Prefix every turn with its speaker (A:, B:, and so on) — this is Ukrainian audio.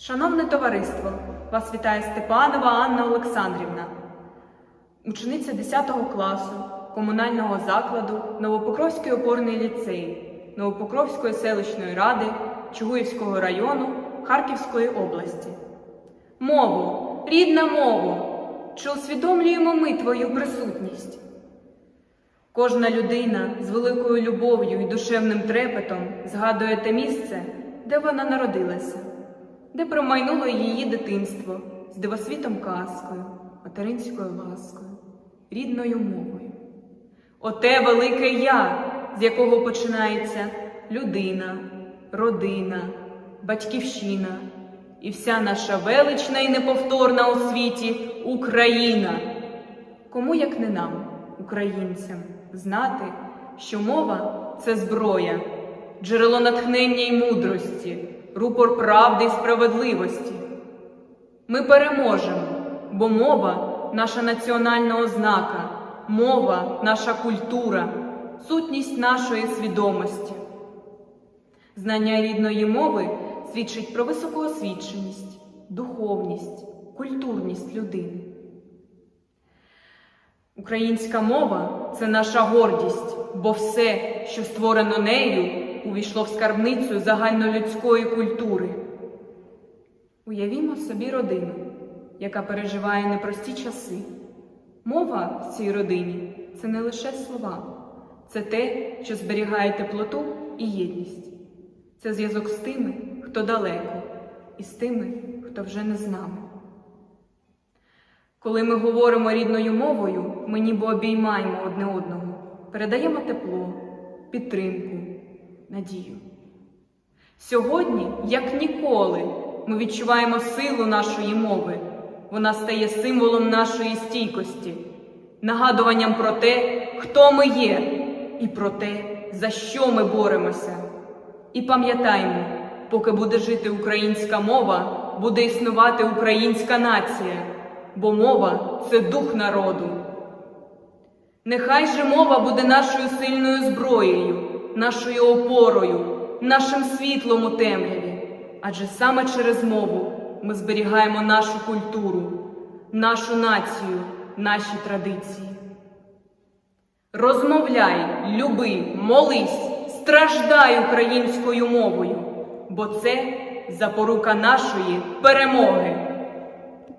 A: Шановне товариство, вас вітає Степанова Анна Олександрівна, учениця 10 класу комунального закладу Новопокровський опорний ліцей Новопокровської селищної ради Чугуївського району Харківської області. Мову, рідна мову, чи усвідомлюємо ми твою присутність? Кожна людина з великою любов'ю і душевним трепетом згадує те місце, де вона народилася, де промайнуло її дитинство з дивосвітом казкою, материнською ласкою, рідною мовою. Оте велике я, з якого починається людина, родина, батьківщина і вся наша велична і неповторна у світі Україна. Кому як не нам, українцям, знати, що мова це зброя, джерело натхнення й мудрості, рупор правди й справедливості. Ми переможемо, бо мова наша національна ознака, мова наша культура, сутність нашої свідомості. Знання рідної мови свідчить про високу освіченість, духовність, культурність людини. Українська мова це наша гордість, бо все, що створено нею, увійшло в скарбницю загальнолюдської культури. Уявімо собі родину, яка переживає непрості часи. Мова в цій родині це не лише слова, це те, що зберігає теплоту і єдність. Це зв'язок з тими, хто далеко, і з тими, хто вже не з нами. Коли ми говоримо рідною мовою, ми ніби обіймаємо одне одного, передаємо тепло, підтримку, надію. Сьогодні, як ніколи, ми відчуваємо силу нашої мови. Вона стає символом нашої стійкості, нагадуванням про те, хто ми є, і про те, за що ми боремося. І пам'ятаймо, поки буде жити українська мова, буде існувати українська нація, бо мова це дух народу. Нехай же мова буде нашою сильною зброєю, нашою опорою, нашим світлом у темряві, адже саме через мову ми зберігаємо нашу культуру, нашу націю, наші традиції. Розмовляй, люби, молись, страждай українською мовою, бо це запорука нашої перемоги.